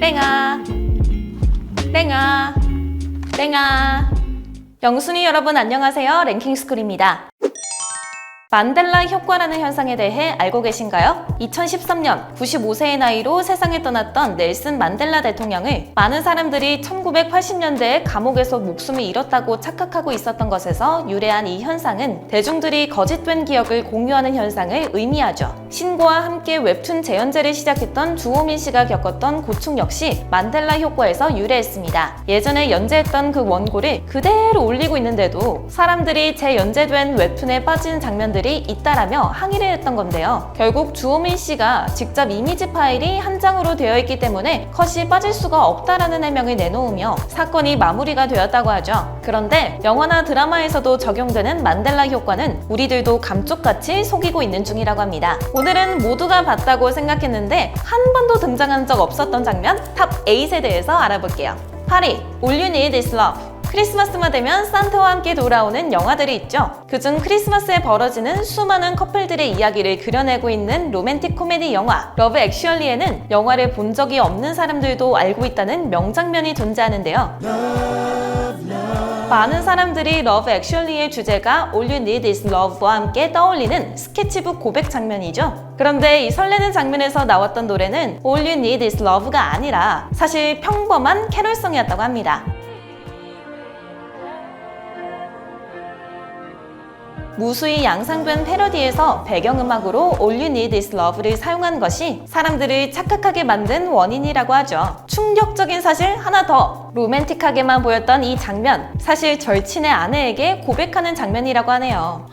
땡아. 땡아. 땡아. 영순이 여러분 안녕하세요. 랭킹스쿨입니다. 만델라 효과라는 현상에 대해 알고 계신가요? 2013년 95세의 나이로 세상을 떠났던 넬슨 만델라 대통령을 많은 사람들이 1980년대에 감옥에서 목숨을 잃었다고 착각하고 있었던 것에서 유래한 이 현상은 대중들이 거짓된 기억을 공유하는 현상을 의미하죠. 신고와 함께 웹툰 재연재를 시작했던 주호민 씨가 겪었던 고충 역시 만델라 효과에서 유래했습니다. 예전에 연재했던 그 원고를 그대로 올리고 있는데도 사람들이 재연재된 웹툰에 빠진 장면들이 있다라며 항의를 했던 건데요. 결국 주호민 씨가 직접 이미지 파일이 한 장으로 되어 있기 때문에 컷이 빠질 수가 없다라는 해명을 내놓으며 사건이 마무리가 되었다고 하죠. 그런데 영화나 드라마에서도 적용되는 만델라 효과는 우리들도 감쪽같이 속이고 있는 중이라고 합니다. 오늘은 모두가 봤다고 생각했는데 한 번도 등장한 적 없었던 장면 탑 8에 대해서 알아볼게요. 8위 All You Need Is Love 크리스마스만 되면 산타와 함께 돌아오는 영화들이 있죠. 그중 크리스마스에 벌어지는 수많은 커플들의 이야기를 그려내고 있는 로맨틱 코미디 영화 러브 액츄얼리에는 영화를 본 적이 없는 사람들도 알고 있다는 명장면이 존재하는데요. 많은 사람들이 러브 액츄얼리의 주제가 All You Need Is Love와 함께 떠올리는 스케치북 고백 장면이죠. 그런데 이 설레는 장면에서 나왔던 노래는 All You Need Is Love가 아니라 사실 평범한 캐롤송이었다고 합니다. 무수히 양상된 패러디에서 배경음악으로 All You Need Is Love를 사용한 것이 사람들을 착각하게 만든 원인이라고 하죠. 충격적인 사실 하나 더! 로맨틱하게만 보였던 이 장면, 사실 절친의 아내에게 고백하는 장면이라고 하네요.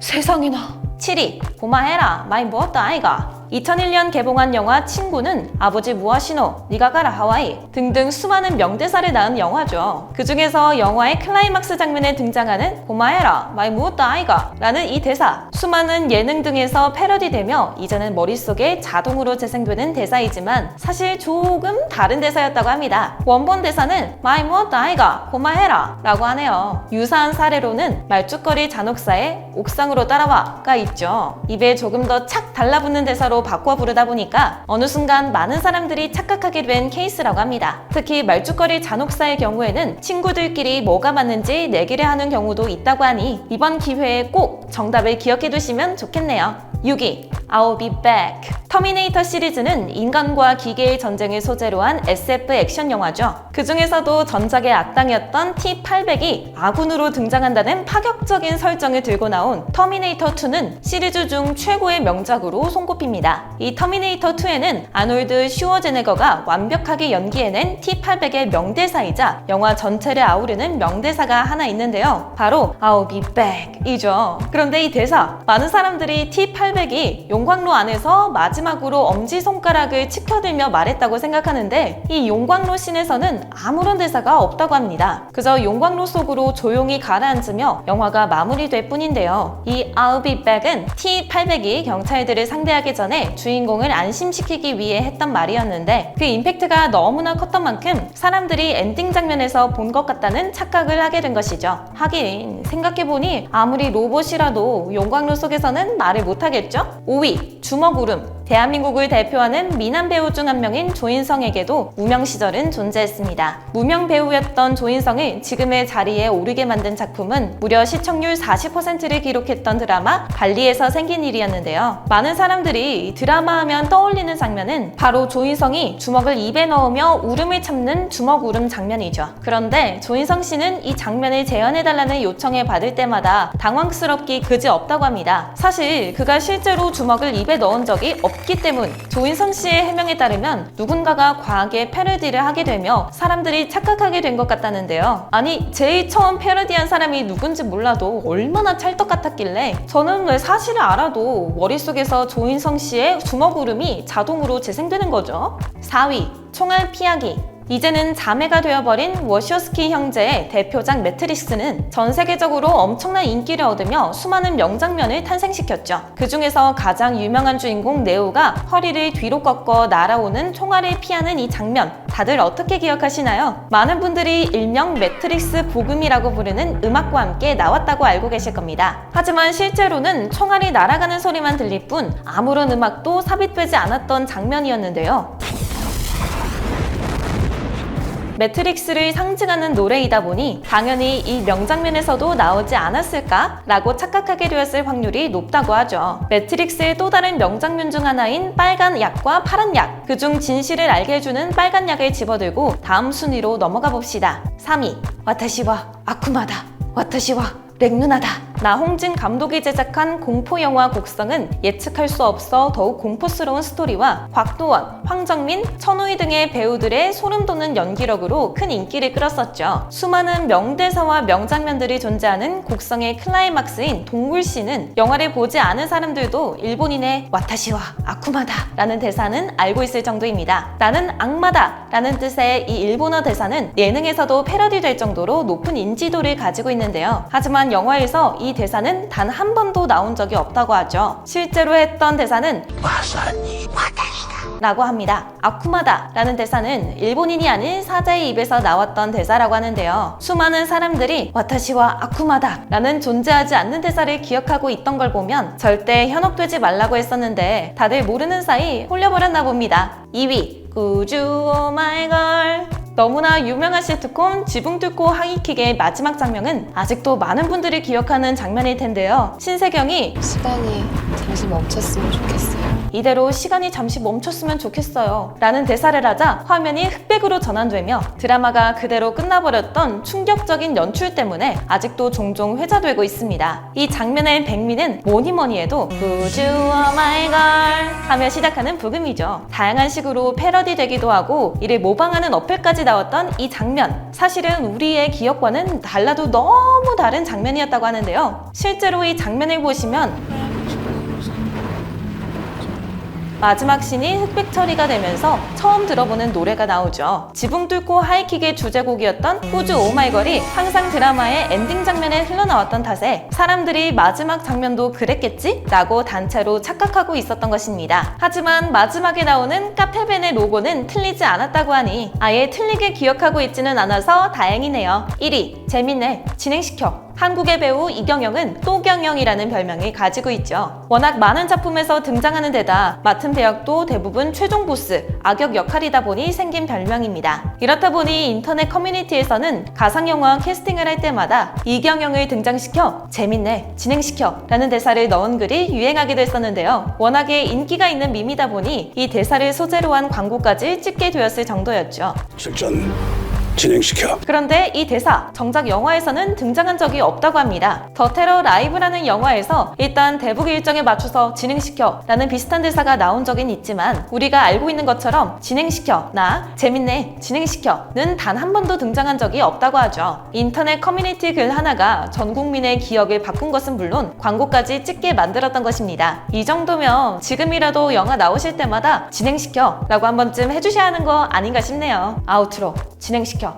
세상에나. 7위, 고마해라, 마이 무엇도 아이가. 2001년 개봉한 영화 친구는 아버지 무아시노, 니가 가라 하와이 등등 수많은 명대사를 낳은 영화죠. 그 중에서 영화의 클라이막스 장면에 등장하는 고마해라, 마이 무엇도 아이가 라는 이 대사 수많은 예능 등에서 패러디되며 이제는 머릿속에 자동으로 재생되는 대사이지만 사실 조금 다른 대사였다고 합니다. 원본 대사는 마이 무엇도 아이가 고마해라 라고 하네요. 유사한 사례로는 말죽거리 잔혹사의 옥상으로 따라와가 있죠. 입에 조금 더 착 달라붙는 대사로 바꿔 부르다 보니까 어느 순간 많은 사람들이 착각하게 된 케이스라고 합니다. 특히 말죽거리 잔혹사의 경우에는 친구들끼리 뭐가 맞는지 내기를 하는 경우도 있다고 하니 이번 기회에 꼭 정답을 기억해 두시면 좋겠네요. 6위 I'll be back 터미네이터 시리즈는 인간과 기계의 전쟁을 소재로 한 SF 액션 영화죠. 그 중에서도 전작의 악당이었던 T-800이 아군으로 등장한다는 파격적인 설정을 들고 나온 터미네이터 2는 시리즈 중 최고의 명작으로 손꼽힙니다. 이 터미네이터 2에는 아놀드 슈워제네거가 완벽하게 연기해낸 T-800의 명대사이자 영화 전체를 아우르는 명대사가 하나 있는데요. 바로 I'll be back 이죠. 그런데 이 대사 많은 사람들이 T-800이 용광로 안에서 마지막으로 엄지손가락을 치켜들며 말했다고 생각하는데 이 용광로 씬에서는 아무런 대사가 없다고 합니다. 그저 용광로 속으로 조용히 가라앉으며 영화가 마무리될 뿐인데요. 이 be back은 T-800이 경찰들을 상대하기 전에 주인공을 안심시키기 위해 했던 말이었는데 그 임팩트가 너무나 컸던 만큼 사람들이 엔딩 장면에서 본 것 같다는 착각을 하게 된 것이죠. 하긴 생각해보니 아무리 로봇이라도 용광로 속에서는 말을 못하겠죠? 5위 주먹 울음 대한민국을 대표하는 미남 배우 중 한 명인 조인성에게도 무명 시절은 존재했습니다. 무명 배우였던 조인성을 지금의 자리에 오르게 만든 작품은 무려 시청률 40%를 기록했던 드라마 발리에서 생긴 일이었는데요. 많은 사람들이 드라마 하면 떠올리는 장면은 바로 조인성이 주먹을 입에 넣으며 울음을 참는 주먹 울음 장면이죠. 그런데 조인성 씨는 이 장면을 재현해달라는 요청을 받을 때마다 당황스럽기 그지 없다고 합니다. 사실 그가 실제로 주먹을 입에 넣은 적이 없기 때문 조인성 씨의 해명에 따르면 누군가가 과하게 패러디를 하게 되며 사람들이 착각하게 된 것 같다는데요. 아니 제일 처음 패러디한 사람이 누군지 몰라도 얼마나 찰떡 같았길래 저는 왜 사실을 알아도 머릿속에서 조인성 씨의 주먹 울음이 자동으로 재생되는 거죠. 4위 총알 피하기 이제는 자매가 되어버린 워쇼스키 형제의 대표작 매트릭스는 전 세계적으로 엄청난 인기를 얻으며 수많은 명장면을 탄생시켰죠. 그 중에서 가장 유명한 주인공 네오가 허리를 뒤로 꺾어 날아오는 총알을 피하는 이 장면 다들 어떻게 기억하시나요? 많은 분들이 일명 매트릭스 복음이라고 부르는 음악과 함께 나왔다고 알고 계실 겁니다. 하지만 실제로는 총알이 날아가는 소리만 들릴 뿐 아무런 음악도 삽입되지 않았던 장면이었는데요. 매트릭스를 상징하는 노래이다 보니 당연히 이 명장면에서도 나오지 않았을까라고 착각하게 되었을 확률이 높다고 하죠. 매트릭스의 또 다른 명장면 중 하나인 빨간 약과 파란 약. 그중 진실을 알게 해주는 빨간 약을 집어들고 다음 순위로 넘어가 봅시다. 3위. 와타시와 아쿠마다. 와타시와 렉누나다. 나홍진 감독이 제작한 공포 영화 곡성은 예측할 수 없어 더욱 공포스러운 스토리와 곽도원, 황정민, 천우희 등의 배우들의 소름 돋는 연기력으로 큰 인기를 끌었었죠. 수많은 명대사와 명장면들이 존재하는 곡성의 클라이막스인 동굴씨는 영화를 보지 않은 사람들도 일본인의 와타시와 아쿠마다 라는 대사는 알고 있을 정도입니다. 나는 악마다 라는 뜻의 이 일본어 대사는 예능에서도 패러디될 정도로 높은 인지도를 가지고 있는데요. 하지만 영화에서 이 대사는 단 한 번도 나온 적이 없다고 하죠. 실제로 했던 대사는 라고 합니다. 아쿠마다 라는 대사는 일본인이 아닌 사자의 입에서 나왔던 대사라고 하는데요. 수많은 사람들이 와타시와 아쿠마다 라는 존재하지 않는 대사를 기억하고 있던 걸 보면 절대 현혹되지 말라고 했었는데 다들 모르는 사이 홀려버렸나 봅니다. 2위 구주 오마이걸 너무나 유명한 시트콤 지붕 뚫고 하이킥의 마지막 장면은 아직도 많은 분들이 기억하는 장면일 텐데요. 신세경이 시간이 잠시 멈췄으면 좋겠어요. 이대로 시간이 잠시 멈췄으면 좋겠어요. 라는 대사를 하자 화면이 흑백으로 전환되며 드라마가 그대로 끝나버렸던 충격적인 연출 때문에 아직도 종종 회자되고 있습니다. 이 장면의 백미는 뭐니 뭐니 해도 you oh my 하며 시작하는 부금이죠. 다양한 식으로 패러디 되기도 하고 이를 모방하는 어플까지 나왔던 이 장면 사실은 우리의 기억과는 달라도 너무 다른 장면이었다고 하는데요. 실제로 이 장면을 보시면 마지막 씬이 흑백 처리가 되면서 처음 들어보는 노래가 나오죠. 지붕 뚫고 하이킥의 주제곡이었던 호주 오마이걸이 항상 드라마의 엔딩 장면에 흘러나왔던 탓에 사람들이 마지막 장면도 그랬겠지? 라고 단체로 착각하고 있었던 것입니다. 하지만 마지막에 나오는 카페벤의 로고는 틀리지 않았다고 하니 아예 틀리게 기억하고 있지는 않아서 다행이네요. 1위 재밌네 진행시켜 한국의 배우 이경영은 또경영이라는 별명을 가지고 있죠. 워낙 많은 작품에서 등장하는 데다 맡은 배역도 대부분 최종 보스, 악역 역할이다 보니 생긴 별명입니다. 이렇다 보니 인터넷 커뮤니티에서는 가상영화 캐스팅을 할 때마다 이경영을 등장시켜 재밌네, 진행시켜 라는 대사를 넣은 글이 유행하기도 했었는데요. 워낙에 인기가 있는 밈이다 보니 이 대사를 소재로 한 광고까지 찍게 되었을 정도였죠. 실전 진행시켜. 그런데 이 대사 정작 영화에서는 등장한 적이 없다고 합니다. 더 테러 라이브라는 영화에서 일단 대북 일정에 맞춰서 진행시켜 라는 비슷한 대사가 나온 적은 있지만 우리가 알고 있는 것처럼 진행시켜 나 재밌네 진행시켜 는 단 한 번도 등장한 적이 없다고 하죠. 인터넷 커뮤니티 글 하나가 전 국민의 기억을 바꾼 것은 물론 광고까지 찍게 만들었던 것입니다. 이 정도면 지금이라도 영화 나오실 때마다 진행시켜 라고 한 번쯤 해주셔야 하는 거 아닌가 싶네요. 아우트로 진행시켜.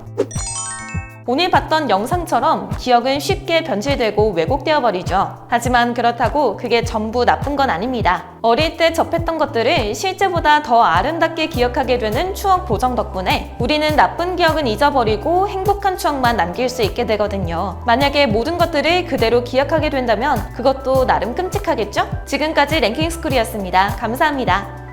오늘 봤던 영상처럼 기억은 쉽게 변질되고 왜곡되어 버리죠. 하지만 그렇다고 그게 전부 나쁜 건 아닙니다. 어릴 때 접했던 것들을 실제보다 더 아름답게 기억하게 되는 추억 보정 덕분에 우리는 나쁜 기억은 잊어버리고 행복한 추억만 남길 수 있게 되거든요. 만약에 모든 것들을 그대로 기억하게 된다면 그것도 나름 끔찍하겠죠? 지금까지 랭킹스쿨이었습니다. 감사합니다.